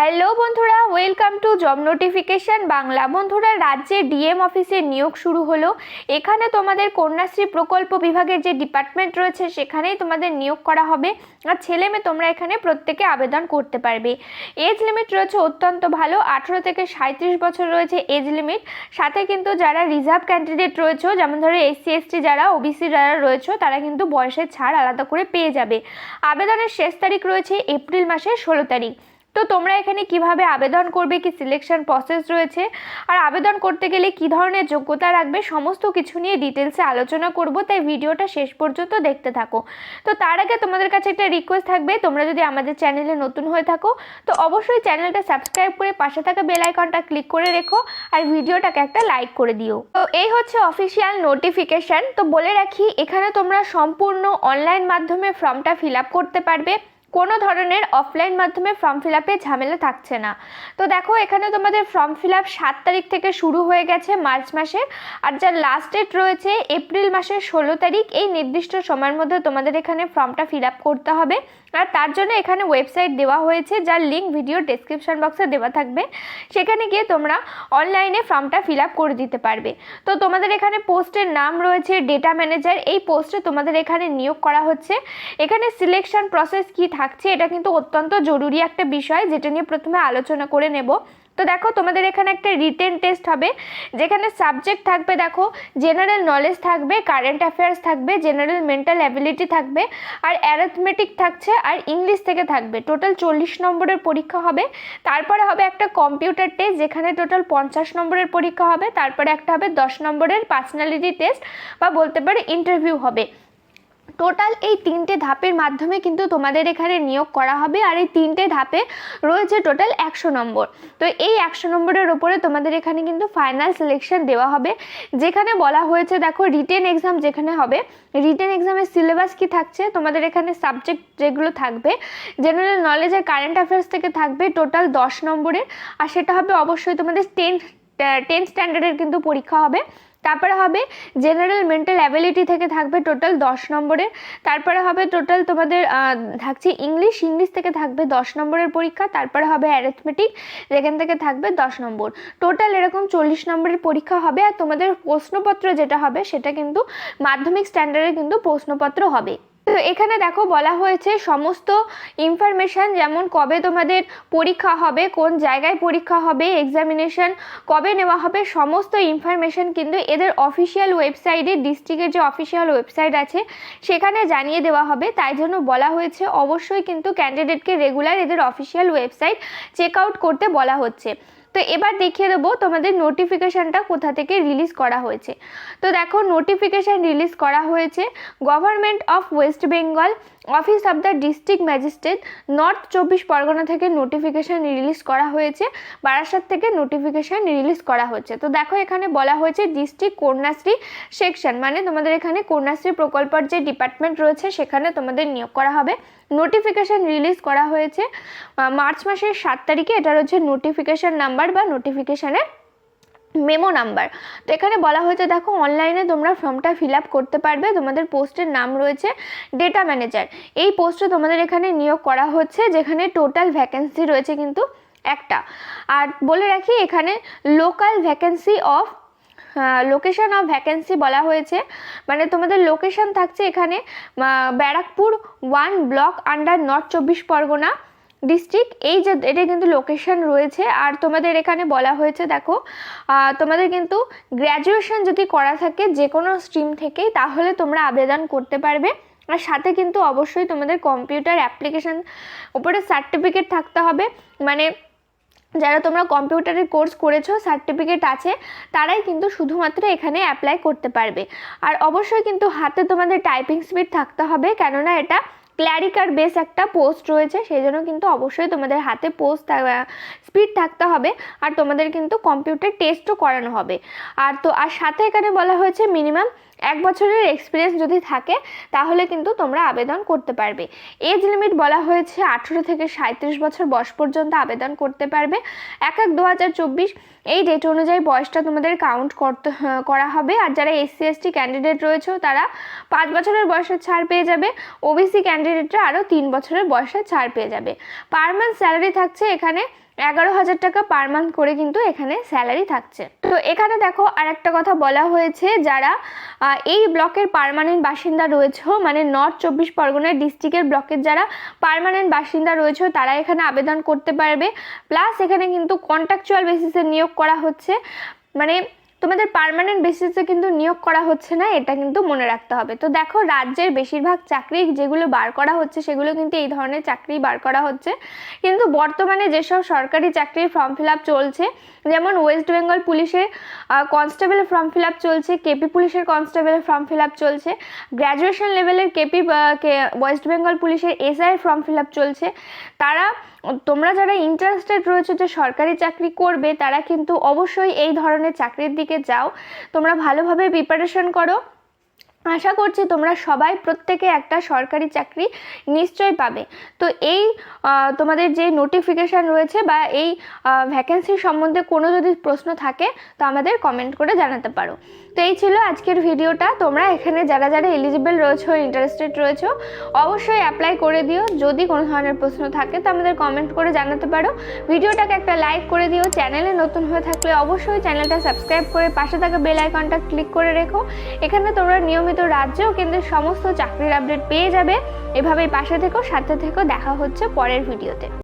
Hello বন্ধুরা, welcome to job notification. Bangla বন্ধুরা, রাজ্যে ডিএম অফিসে নিয়োগ শুরু হলো। এখানে তোমাদের কন্যাশ্রী প্রকল্প বিভাগের যে ডিপার্টমেন্ট রয়েছে, সেখানেই তোমাদের নিয়োগ করা হবে। আর ছেলে মেয়ে তোমরা এখানে প্রত্যেকে আবেদন করতে পারবে। এজ লিমিট রয়েছে অত্যন্ত ভালো, আঠেরো থেকে সাঁত্রিশ বছর রয়েছে এজ লিমিট। সাথে কিন্তু যারা রিজার্ভ ক্যান্ডিডেট রয়েছে, যেমন ধরো এসসি এসটি যারা, ওবিসি যারা রয়েছে, তারা কিন্তু বয়সের ছাড় আলাদা করে পেয়ে যাবে। আবেদনের শেষ তারিখ রয়েছে এপ্রিল মাসের ষোলো তারিখ। তো তোমরা এখানে কীভাবে আবেদন করবে? কি সিলেকশন প্রসেস রয়েছে? আর আবেদন করতে গেলে কি ধরনের যোগ্যতা রাখবে? সমস্ত কিছু নিয়ে ডিটেলসে আলোচনা করব, তাই ভিডিওটা শেষ পর্যন্ত দেখতে থাকো। তো তার আগে তোমাদের কাছে একটা রিকোয়েস্ট থাকবে, তোমরা যদি আমাদের চ্যানেলে নতুন হয়ে থাকো, তো অবশ্যই চ্যানেলটা সাবস্ক্রাইব করে পাশে থাকা বেল আইকনটা ক্লিক করে রেখো আর ভিডিওটাকে একটা লাইক করে দিও। তো এই হচ্ছে অফিসিয়াল নোটিফিকেশন তো বলে রাখি, এখানে তোমরা সম্পূর্ণ অনলাইন মাধ্যমে ফর্মটা ফিল আপ করতে পারবে। কোনো ধরনের অফলাইন মাধ্যমে ফর্ম ফিল আপে ঝামেলা থাকছে না। তো দেখো, এখানে তোমাদের ফর্ম ফিল আপ সাত তারিখ থেকে শুরু হয়ে গেছে মার্চ মাসে। আর যার লাস্ট ডেট রয়েছে এপ্রিল মাসের ষোলো তারিখ, এই নির্দিষ্ট সময়ের মধ্যে তোমাদের এখানে ফর্মটা ফিল আপ করতে হবে। আর তার জন্য এখানে ওয়েবসাইট দেওয়া হয়েছে, যার লিঙ্ক ভিডিও ডেসক্রিপশন বক্সে দেওয়া থাকবে। সেখানে গিয়ে তোমরা অনলাইনে ফর্মটা ফিল আপ করে দিতে পারবে। তো তোমাদের এখানে পোস্টের নাম রয়েছে ডেটা ম্যানেজার এই পোস্টে তোমাদের এখানে নিয়োগ করা হচ্ছে। এখানে সিলেকশন প্রসেস কি থাকছে, এটা কিন্তু অত্যন্ত জরুরি একটা বিষয়, যেটা নিয়ে প্রথমে আলোচনা করে নেব। তো দেখো, তোমাদের এখানে একটা রিটেন টেস্ট হবে, যেখানে সাবজেক্ট থাকবে, দেখো জেনারেল নলেজ থাকবে কারেন্ট অ্যাফেয়ার্স থাকবে জেনারেল মেন্টাল অ্যাবিলিটি থাকবে, আর অ্যারিথমেটিক থাকছে, আর ইংলিশ থেকে থাকবে। টোটাল চল্লিশ নম্বরের পরীক্ষা হবে, তারপরে হবে একটা কম্পিউটার টেস্ট যেখানে টোটাল পঞ্চাশ নম্বরের পরীক্ষা হবে, তারপরে একটা হবে দশ নম্বরের পার্সোনালিটি টেস্ট বা বলতে পারে ইন্টারভিউ হবে। টোটাল এই তিনটে ধাপের মাধ্যমে কিন্তু তোমাদের এখানে নিয়োগ করা হবে আর এই তিনটে ধাপে রয়েছে টোটাল একশো নম্বর। তো এই একশো নম্বরের ওপরে তোমাদের এখানে কিন্তু ফাইনাল সিলেকশন দেওয়া হবে। যেখানে বলা হয়েছে, দেখো রিটেন এক্সাম যেখানে হবে রিটেন এক্সামের সিলেবাস কি থাকছে? তোমাদের এখানে সাবজেক্ট যেগুলো থাকবে জেনারেল নলেজ আর কারেন্ট অ্যাফেয়ার্স থেকে থাকবে টোটাল দশ নম্বরের। আর সেটা হবে অবশ্যই তোমাদের টেন টেন স্ট্যান্ডার্ডের কিন্তু পরীক্ষা হবে। তারপরে হবে জেনারেল মেন্টাল অ্যাবিলিটি থেকে থাকবে টোটাল দশ নম্বরের তারপরে হবে টোটাল তোমাদের থাকছে ইংলিশ ইংলিশ থেকে থাকবে দশ নম্বরের পরীক্ষা, তারপরে হবে অ্যারেথমেটিক যেখান থেকে থাকবে দশ নম্বর। টোটাল এরকম চল্লিশ নম্বরের পরীক্ষা হবে আর তোমাদের প্রশ্নপত্র যেটা হবে সেটা কিন্তু মাধ্যমিক স্ট্যান্ডার্ডের কিন্তু প্রশ্নপত্র হবে। তো এখানে দেখো বলা হয়েছে সমস্ত ইনফরমেশান যেমন কবে তোমাদের পরীক্ষা হবে, কোন জায়গায় পরীক্ষা হবে এক্সামিনেশন কবে নেওয়া হবে, সমস্ত ইনফরমেশান কিন্তু এদের অফিসিয়াল ওয়েবসাইটে ডিস্ট্রিক্টের যে অফিসিয়াল ওয়েবসাইট আছে, সেখানে জানিয়ে দেওয়া হবে। তাই জন্য বলা হয়েছে অবশ্যই কিন্তু ক্যান্ডিডেটকে রেগুলার এদের অফিসিয়াল ওয়েবসাইট চেক আউট করতে বলা হচ্ছে। তো এবার দেখিয়ে দেবো তোমাদের নোটিফিকেশানটা কোথা থেকে রিলিজ করা হয়েছে। তো দেখো নোটিফিকেশান রিলিজ করা হয়েছে government of West Bengal office of the district magistrate north চব্বিশ পরগনা থেকে নোটিফিকেশান রিলিজ করা হয়েছে। বারাসাত থেকে নোটিফিকেশান রিলিজ করা হচ্ছে। তো দেখো এখানে বলা হয়েছে ডিস্ট্রিক্ট কন্যাশ্রী সেকশন মানে তোমাদের এখানে কন্যাশ্রী প্রকল্পের যে ডিপার্টমেন্ট রয়েছে, সেখানে তোমাদের নিয়োগ করা হবে। নোটিফিকেশান রিলিজ করা হয়েছে। মার্চ মাসের সাত তারিখে এটা রয়েছে নোটিফিকেশান নাম্বার বা নোটিফিকেশানের মেমো নাম্বার। তো এখানে বলা হয়েছে, দেখো অনলাইনে তোমরা ফর্মটা ফিল আপ করতে পারবে। তোমাদের পোস্টের নাম রয়েছে ডেটা ম্যানেজার এই পোস্টে তোমাদের এখানে নিয়োগ করা হচ্ছে, যেখানে টোটাল ভ্যাকেন্সি রয়েছে কিন্তু একটা। আর বলে রাখি, এখানে local vacancy of location of vacancy বলা হয়েছে। মানে তোমাদের লোকেশন থাকছে এখানে Barrackpore one block under north চব্বিশ পরগনা। ডিস্ট্রিক্ট এই যে এটা কিন্তু লোকেশন রয়েছে। আর তোমাদের এখানে বলা হয়েছে, দেখো তোমাদের কিন্তু গ্র্যাজুয়েশন যদি করা থাকে যে কোনো স্ট্রিম থেকেই, তাহলে তোমরা আবেদন করতে পারবে। আর সাথে কিন্তু অবশ্যই তোমাদের কম্পিউটার অ্যাপ্লিকেশান ওপরে সার্টিফিকেট থাকতে হবে। মানে যারা তোমরা কম্পিউটারের কোর্স করেছ সার্টিফিকেট আছে, তারাই কিন্তু শুধুমাত্র এখানে অ্যাপ্লাই করতে পারবে। আর অবশ্যই কিন্তু হাতে তোমাদের টাইপিং স্পিড থাকতে হবে, কেননা এটা ক্ল্যারিকার বেস একটা পোস্ট রয়েছে, সেই জন্য কিন্তু অবশ্যই তোমাদের হাতে পোস্ট স্পিড থাকতে হবে আর তোমাদের কিন্তু কম্পিউটার টেস্টও করানো হবে। আর তো, আর সাথে এখানে বলা হয়েছে মিনিমাম এক বছরের এক্সপিরিয়েন্স যদি থাকে, তাহলে কিন্তু তোমরা আবেদন করতে পারবে। এজ লিমিট বলা হয়েছে আঠেরো থেকে সাঁত্রিশ বছর বয়স পর্যন্ত আবেদন করতে পারবে। এক এক দু হাজার চব্বিশ এই ডেট অনুযায়ী বয়সটা তোমাদের কাউন্ট করতে করা হবে। আর যারা এসসি এসটি ক্যান্ডিডেট রয়েছে তারা পাঁচ বছরের বয়সের ছাড় পেয়ে যাবে। ওবিসি ক্যান্ডিডেটরা আরও তিন বছরের বয়সের ছাড় পেয়ে যাবে। পার মান্থ স্যালারি থাকছে এখানে এগারো হাজার টাকা পার মান্থ করে কিন্তু এখানে স্যালারি থাকছে। তো এখানে দেখো আর একটা কথা বলা হয়েছে, যারা এই ব্লকের পারমানেন্ট বাসিন্দা রয়েছে মানে নর্থ চব্বিশ পরগনা ডিস্ট্রিক্টের ব্লকের যারা পারমানেন্ট বাসিন্দা রয়েছে, তারা এখানে আবেদন করতে পারবে। প্লাস এখানে কিন্তু কন্ট্রাকচুয়াল বেসিসে নিয়োগ করা হচ্ছে। মানে তোমাদের পার্মানেন্ট বেসিসে কিন্তু নিয়োগ করা হচ্ছে না, এটা কিন্তু মনে রাখতে হবে। তো দেখো, রাজ্যের বেশিরভাগ চাকরি যেগুলো বার করা হচ্ছে, সেগুলো কিন্তু এই ধরনের চাকরি বার করা হচ্ছে। কিন্তু বর্তমানে যেসব সরকারি চাকরির ফর্ম ফিল আপ চলছে, যেমন ওয়েস্ট বেঙ্গল পুলিশের কনস্টেবলের ফর্ম ফিল আপ চলছে কেপি পুলিশের কনস্টেবলের ফর্ম ফিল আপ চলছে গ্র্যাজুয়েশন লেভেলের কেপি ওয়েস্ট বেঙ্গল পুলিশের এসআই ফর্ম ফিল আপ চলছে। তারা তোমরা যারা ইন্টারেস্টেড রয়েছে যে সরকারি চাকরি করবে, তারা কিন্তু অবশ্যই এই ধরনের চাকরির দিকে যাও। তোমরা ভালোভাবে প্রিপারেশন করো। আশা করছি তোমরা সবাই প্রত্যেকে একটা সরকারি চাকরি নিশ্চয়ই পাবে। তো এই তোমাদের যে নোটিফিকেশান রয়েছে বা এই ভ্যাকেন্সি সম্বন্ধে কোনো যদি প্রশ্ন থাকে, তো আমাদের কমেন্ট করে জানাতে পারো। তো এই ছিল আজকের ভিডিওটা। তোমরা এখানে যারা যারা এলিজিবল রয়েছো ইন্টারেস্টেড রয়েছো, অবশ্যই অ্যাপ্লাই করে দিও। যদি কোনো ধরনের প্রশ্ন থাকে, তো আমাদের কমেন্ট করে জানাতে পারো। ভিডিওটাকে একটা লাইক করে দিও। চ্যানেলে নতুন হয়ে থাকলে অবশ্যই চ্যানেলটা সাবস্ক্রাইব করে পাশে থাকা বেল আইকনটা ক্লিক করে রেখো। এখানে তোমরা নিয়মিত রাজ্য ও কেন্দ্রের সমস্ত চাকরির আপডেট পেয়ে যাবে। এভাবেই পাশে থেকেও সাথে থেকেও দেখা হচ্ছে পরের ভিডিওতে